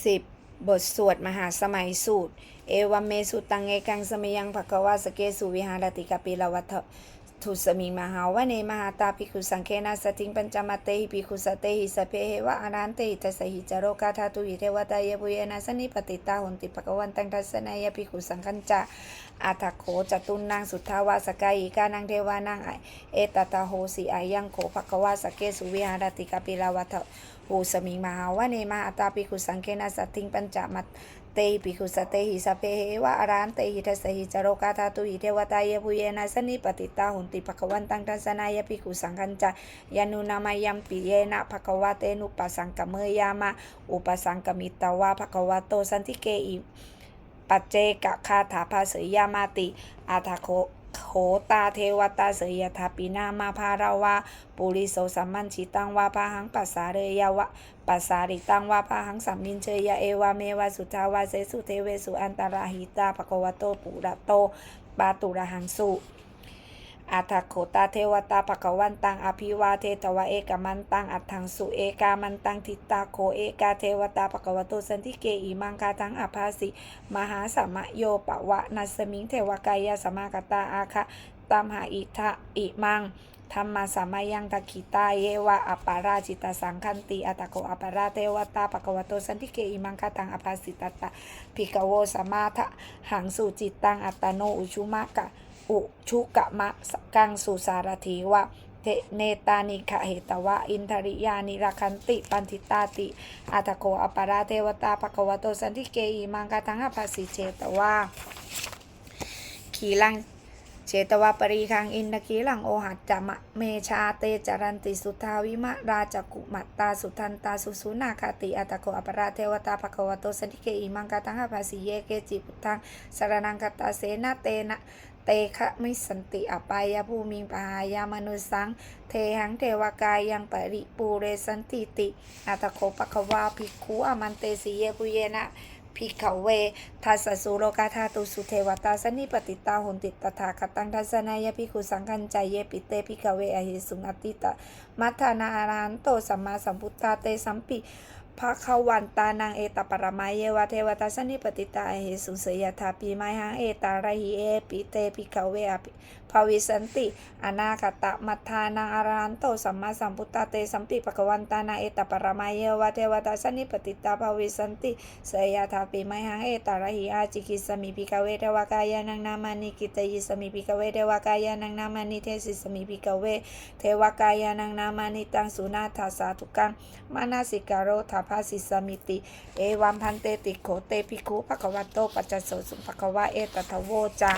10 บทสวดมหาสมัยสูตร เอวเมสุตังเอกังสมยังภควาสเกสุวิหารติกาปิลวัฏ ทุสมิงมหาวเนมหาตาภิกขุสังเคนะสติงปัญจมัตเตหิภิกขุสเตหิสเพเหวะอนันเตหิตสหิจโรกาธาตุหิเทวตายปุเยนะสนิปติตาหุนติภควันตังทัสนายภิกขุสังคัญจะอาทโขจตุนนางสุทธาวาสกายิกานังเทวานังไอเอตตาโหสีอายังโขภควาสเกสุวิหารติกาปิลาวัฏหูสมิงมหาวะเนมหาตาปิคุสังเคนะสติงปัญจมัต เตหิปิคุสเตหิสพเพเหวะอรันเตหิทัสหิจโรกาธาตุหิเทวตายปุเยนะสนิปติตาหุนติภควันตังทัสนายปิคุสังคัญจายานุนามายัมปิเยนะภควเตนุปัสังกเมยามะอุปสังกมิตาวะภควโตสันติเกอิปัจเจกคาถาภาสยามาติอาทาโค โหตาเทวตาเสยทาปินามาพาราวาปุริโสสัมมันชิตังวาพาหังปัสสาเรยวะปัสสาริตังวาพาหังสัมมินเชยเอวาเมวาสุทาวาเสสุเทเวสุอันตราหิตาภควโตปุระโตปาตุระหังสุ อาทักโขตาเทวตาภควันตังอภิวาเทตวะเอกมันตังอัตถังสุเอกามันตังทิตาโคเอกาเทวตาภควโตสันติเกอิมังคาทังอภาสิมหาสัมมโยปะวะนัสมิงเทวกายาสมากตาอาคะตามหาอิทะอิมังธรรมาสามายังตะขิตาเยวะอัปปาราจิตาสังคันติอัตโกอัปปาราเทวตาปะกวโตสันติเกอิมังคตังอภาสิตตะภิกขโวสมาทะหังสุจิตตังอัตตโนอุชุมะกะ อุชุกะมะกังสุสารถีวะเทเนตานิขะเหตวะ อินทริยานิรคันติ ปันติตาติอัตโกอัปาราเทวตาปะกวโตสันติเกอิมังคตังอภาสิเจตวะขีลังเจตวาปรีคังอินทกีลังโอหัจจะมะเมชาเตจารันติสุทาวิมะราจกุมัตตาสุทันตาสุสุนาคาติอัตโกอปราเทวตาภควโตสันติเกอิมังกาตังหภาสิเยเกจิพุทังสารนังกตตาเสนะเตนะ เตคะมิสันติอปายภูมิปหายามนุสัง เทหังเทวกายยังปริปูเรสันติติอัตโคปะควาภิกขุอมันเตสิเยปุเยนะพิกขเวทัสสุโลกาธาตุสุเทวตาสนิปติตาหุนติตถาคตังทัสนายพิคุสังคัญใจเยปิเตพิกขเวอหิสุงอติตะมัทธานาอารันโตสัมมาสัมพุทธาเตสัมปิ พระขวันตานังเอตปรมาเยวะเทวตาสนิปติตาอหิสุเสยทาปีไมหังเอตาระหิเอปิเตปิกขเวอ ภิภวิสันติ อนาคตะมัทานังอารันโตสัมมาสัมพุทธเตสัมปิภะคะวันตานังเอตปรมาเยวะเทวตาสนิปติตาภวิสันติเสยทาปิไมหังเอตาระหิอาจิกิสมิปิกเวเทวกายานังนามานิกิตยิสมิปิกเวเทวกายานังนามานิเทสิสมิปิกเว เทวกายานังนามานิตังสุนาทาสาทุกังมานาสิกาโรทาภาสิสมิติ เอวัมพันเตติโขเตปิคุภควโตปัจจโสสุภควะเอตทโวจา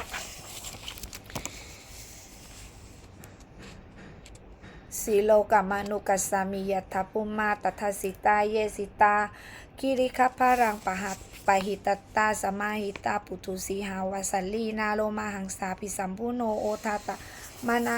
สีโลกามานุกัสสามิยัตถปุมมาตถาสิตาเยสิตาคิริคพารังปะหัตปะหิตตตาสมาหิตาปุถุสีหาวสัลลีนาโลมาหังสาปิสัมพุโนโอทาตะมานะ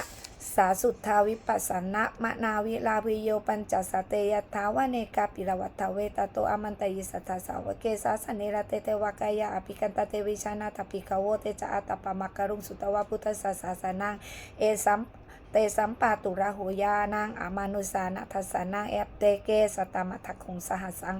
สาสุทธาวิปัสสนะมะนาวิลาวิโยปัญจสเตยทาวเนกาปิรวัตเวตโตอมันตยิสัทสาวเกสาสเนระเตเตวกายาอภิกันตเตวิชานาทปิกาโวเตจะอัตปะมักกะรุงสุตวะพุทธสสาสนังเอสัมเตสัมปาตุระโหยานางอามานุสานัทสานังเอปเตเกสตามัทคงสหัสัง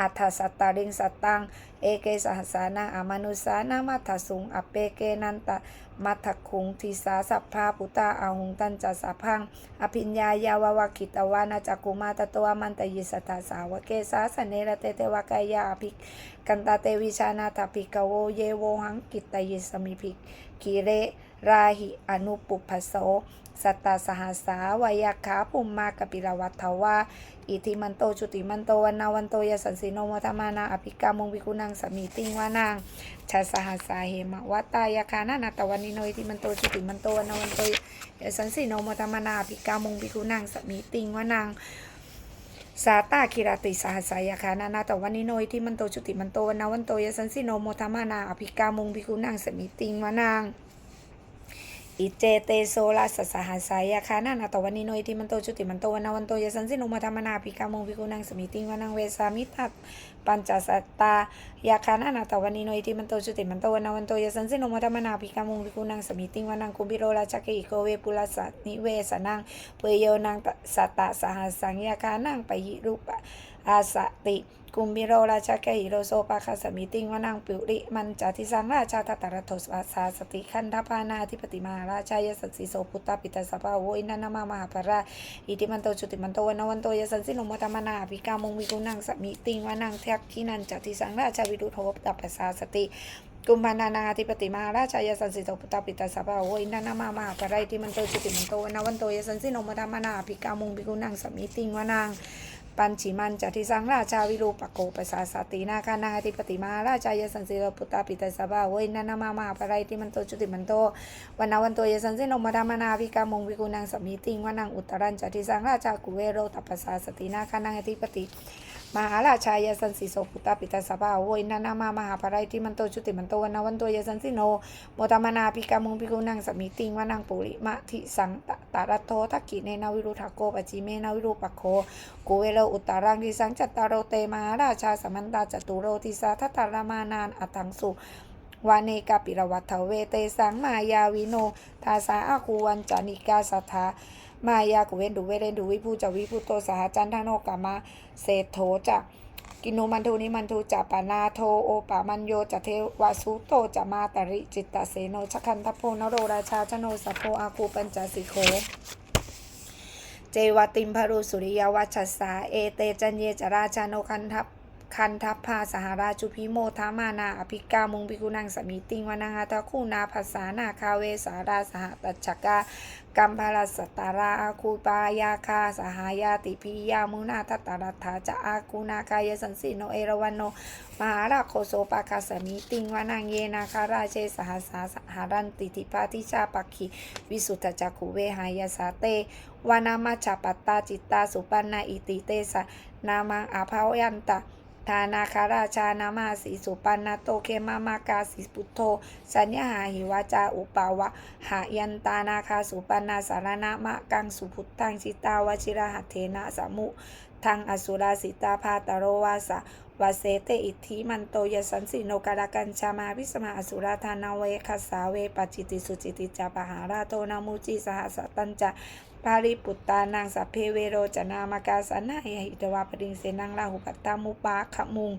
อัทสัตตาริงสตังเอเกสหัสานังอามานุสานังมัทสุงอเปเกนันตะมัทคุงทิสาสัพพาปุตตาอาหุงตันจัสสพังอภิญญายาววคิตวานาจักุมาตตวมันตยิสตาสาวเกสาสเนระเตเตวกายาภิกันตาเตวิชานาทปิกโวเยโวหังกิตยิสมิภิกขีเร ราหิอนุปุพโสสัตตาสหัสาวายาขาภูมิมากปิรวัตถวาอิทิมันโตจุติมันโตวันนาวันโตยสันสิโนมทมานาอภิกามุงวิกุนังสมีติงวานางชาสหัสาเหมะวัตตายาคานานาตวันนิโนอิทิมันโตจุติมันโตวันนาวันโตยสันสิโนมทมานาอภิกามุงวิกุนังสมีติงวานาง สาตาคิราติสหัสายาคานานาตวันนิโนยที่มันโตชุติมันโตวันนาวันโตยสันสิโนโมทมานาอภิกามุงวิกุนางสมิติงวานาง อิเจเตโซลาสสหัสายาคานานาตวันนิโนอิทิมันโตจุติมันโตวันาวันโตยสันสิโนมาธรรมนาภิกามงวิกุนังสมิติงวานังเวสามิทัตปัญจสัตตายาคานานาตวันนิโนอิทิมันโตจุติมันโตวันาวันโตยสันสิโนมาธรรมนาภิกามงวิกุนังสมิติงวานังคุบิโรราจักอิโกเวปุลสัตนิเวสนังเปยโยนังสัตตะสหัสังยาคานังปยิรูปอาสติ กุมบิโรราชกหิโรโซปาคาสมิติงวนังปิริมันจาทิสังราชาทัตตรโทสวาสาสติขันธปานาธิปติมาราชายสัสสิโสพุตตาปิตาสภาโวอินันามามหาปราอิติมันโตจุติมันโตวันวันโตยสันสิโนมตมนาภิกามงวิกุนังสมิติงวนังเทกขินันจาทิสังราชาวิรุโทปตาปัสสาสติกุมภานานาธิปติมาราชายสันสิโตพุตตาปิตาสภาโวอินันามามหาปราอิติมันโตจุติมันโตวันวันโตยสันสิโนมตมนาภิกามงวิกุนังสมิติงวนัง ปัญชิมันจติสังราชาวิรูปโกปสาสตินาคานาธิปติมาราชายสันสิโรปุตตาปิตาสบาเวนานามามาปะไรติมันโตจุติมันโตวันนาวันโตยสันสิโนมดามนาวิกามงวิกุนังสมิติงวนังอุตรันจติสังราชากุเวโรตัปสาสตินาคานาธิปติ มหาราชายสันสิโสปุตาปิตาสบาโวยนานามามหาปะไรติมันโตจุติมันโตวันวันโตยสันสิโนโมตมนาภิกามงภิกุนังสมิติงวนังปุริมะทิสังตตารัตโททักกิเนนาวิรุทาโกปจิเมนาวิรูปโคกุเวโลอุตตรังทิสังจัตตารโรเตมหาราชาสมันตาจตุโรทิสาทัตตารามานานอัตังสุวาเนกาปิรวัตถเวเตสังมายาวิโนทาสาอาคูวันจานิกาสัทธา มายากุเวนดุเวเรนดุวิภูจาวิภูโตสหจันทโนกามาเศโธจะกินุมันทุนิมันทุจะปานาโทโอปามันโยจะเทวาสุโตจะมาตริจิตตเสโนชคันทโพนโรราชาชโนสัพโพอาคูปัญจสิโคเจวติมพรุสุริยวัชสาเอเตจันเยจราชาโนคันทัพ คันทัพพาสหราชุพิโมทามานา อภิกามุงปิกุนังสมิติงวนังอาตะคูนาภาษานาคาเวสาราสหตัจจกากัมพาสตาราอาคูปายาคาสหายาติพิยามุนาทัตตารัฐาจะอาคูนาคายสันสิโนเอราวันโนมหาราโคโซปาคาสมิติงวานังเยนาคาราเชสหสาสหารันติติปาทิชาปักขิวิสุทธจักขุเวหายาสาเตวานามาชาปัตตาจิตตาสุปันนาอิติเตสะนามังอาภาวยันตะ ทานาคาราชานามาสีสุปันนาโตเคมามากาสิปุตโทสัญญาหาหิวาจาอุปาวะหายันตานาคาสุปันนาสารณะมะกังสุพุทธังจิตาวชิระหัตเทนะสมุทังอสุราสิตาพาตโรวาสะวาเสเตอิทธิมันโตยสันสิโนกาลกัญชามาพิสมาอสุราธานาเวคัสสาเวปจิติสุจิติจาปหาราโตนามุจิสหสตัญจะ ปาริปุตตานางสัพเพเวโรจนามากาสนาหิตวาปริงเสนังลาหุปัตตามุปาขมุง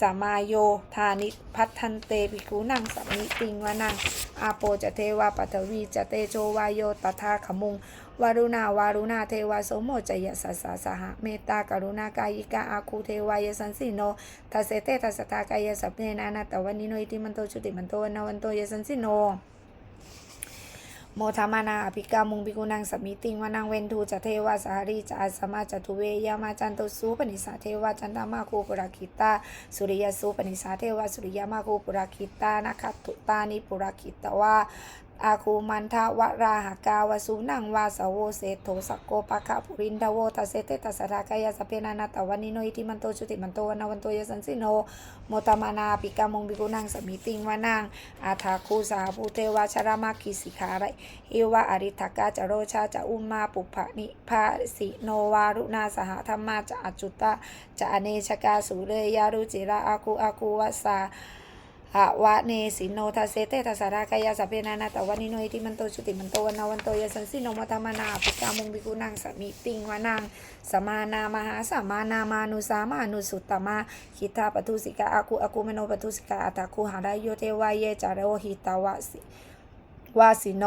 สามาโยธานิพัทันเตภิกขุนังสัมมิติงวนังอาโปจะเทวาปัทวีจะเตโชวายโยตถาขมุงวารุณาวารุณาเทวาสมโมจยสัสสะสหเมตตากรุณากายิกาอาคูเทวายสันสิโนทัสเสเตทัสสะทากายสัพเพนานาตวันนิโนอิติมันโตชุติมันโตวันนาวันโตยสันสิโน โมธามานาอภิกามุงปิกุนังสมิติงวานังเวนทูจะเทวาสารีจะอาสมาจตุเวยามาจันตุสูปนิสาเทวาจันตามาคูปุราคิตาสุริยสูปนิสาเทวาสุริยามาคูปุราคิตานาคัตตุตานิปุราคิตวา อาคูมันทวราหกาวสุนังวาสโวเสโทสกโกปะคะปุรินทโวตัสเสเตตัสสะทากายาสเพนานาตวันิโนอิติมันโตชุติมันโตวันนาวันโตยสันสิโนโมตมานาปิกามงบิกุนังสมิติงวานังอาทาคูสาภูเทวาชรามาคิสิขาไรเอวะอริทกาจโรชาจะอุมมาปุพะนิพาสิโนวารุณาสหธรรมาจะอจุตตะจะอเนชกาสุเรยารุจิระอาคูอาคูวัสส อะวะเนสิโนทัสเซเตทัสสะรากายาสัพเพนานาตวันนิโนอิติมันโตชุติมันโตวันนาวันโตยสันสิโนมัตมานาปิกามุงบิกุนังสมิติงวานังสมานามหาสมานามานุสามานุสุตตมาคิทาปทุสิกาอากุอากุเมโนปทุสิกาอัตตาคุหาไดโยเทวายเยจารโอหิตาวะสิวาสิโน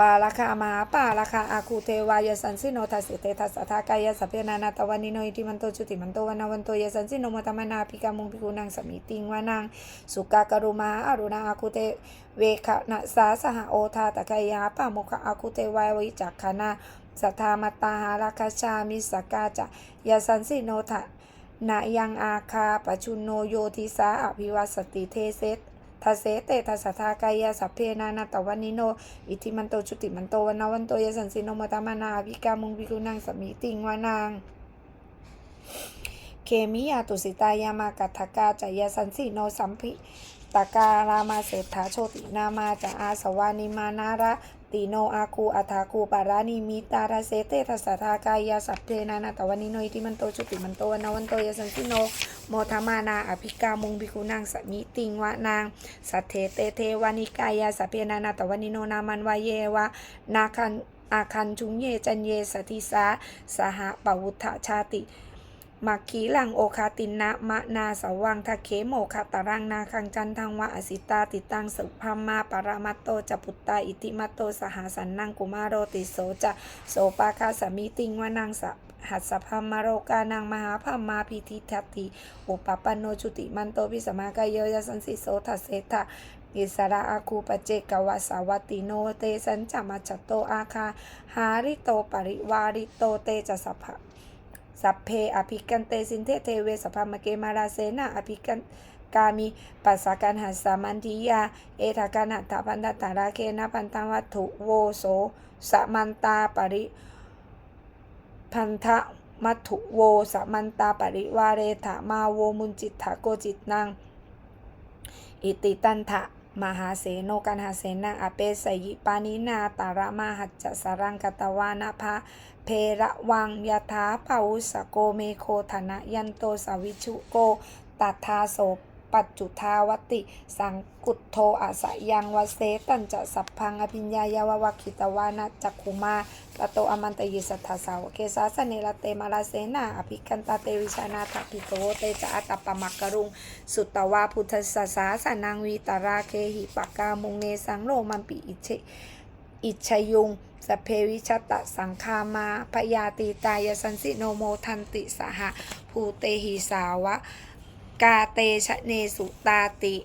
ปาลคามาปาลคาอาคูเทวายสันสิโนทัสเตทัสสะทากายสัพเพนานาตวันิโนอิติมันโตจุติมันโตวนาวันโตยสันสิโนมตมนาปิกามุงปิกุนังสมิติงวานังสุกากรุมาอารุณาอาคุเตเวขนะสาสหโอทาตะกายาปะโมคะอาคุเตวายวิจักขณาสัทธามตาหาราคาชามิสกาจะยาสันสิโนทะนายังอาคาปชุนโนโยทิสาอภิวัสติเทเสต ทาเสเตทัสทากายาสัพเพนานาตวันนิโน อิทิมันโตชุติมันโตวันนาวันโตยสันสิโนมตามานาวิกามุงวิกุนังสมิติงวานางเคมิยาตุสิตายามากัตถกาจายสันสิโนสัมภิตาการามาเศรษฐาโชตินามาจะอาสวานิมานาระ ติโนอาคูอัฐาคูปารานิมิตาราเสเตทัสสะทากายาสัพเพนานาตวันนิโนอิติมันโตชุติมันโตนาวันโตยสันสิโนโมทมานาอภิกามุงบิกุนังสมิติงวะนางสัทเทเตเทวานิกายาสัพเพนานาตวันนิโนนามันวายเยวะนาคันอาคันชุงเยจันเยสติสาสหปวุทธชาติ มักขีลังโอคาตินะมะนาสวังทะเคโมคาตารังนาคังจันทังวะอสิตาติตังสุพัมมาปารามัตโตจะปุตตาอิติมัตโตสหาสันนังกุมารโรติโสจะโสปาคาสมิติงวานังสะหัสพัมมาโรกานังมหาพัมมาพิธิทัตติอุปปันโนจุติมันโตพิสมากายโยยสันสิโสทัสเสทะอิสระอาคูปเจกวาสาวติโนเตสัญจมัจโตอาคาหาริโตปริวาริโตเตจะสัพพะ สัพเพอภิกันเตสินเทเทเวสัพพมเกมาราเสนาอภิกันกามิปัสสกันหัสสามันทิยา เอทากันหัตพันตตาราเคนะพันตังวัตถุโวโสสมันตาปริพันธะมัตถุโวสมันตาปริวาเรถามาโวมุนจิตถาโกจิตนังอิติตันทะ มหาเสโนกันหาเสนาอเปสยิปานินาตาระมาหัจจสรังกตวานาภาเพระวังยถาปาวุสโกเมโคธนะยันโตสวิชุโกตัทธาโส ปัจจุทาวติ สังกุตโทอาสยังวเสตันจะสัพพังอภิญญายาววัคิตวานะจักคุมาตโตอมันตยิสัทธาสาวเกสาสเนลเตมาลาเสนาอภิกันตาเตวิชานาถปิโกเตจะอัตตปมักกรุง สุตตวาพุทธสสาสนังวีตราเคหิปกามุงเนสังโลมันปิอิเชอิชยุงสเพวิชตะสังคามาพยาตีตายสันสิโนโมทันติสหภูเตหิสาวะ กาเตชะเนสุตาติ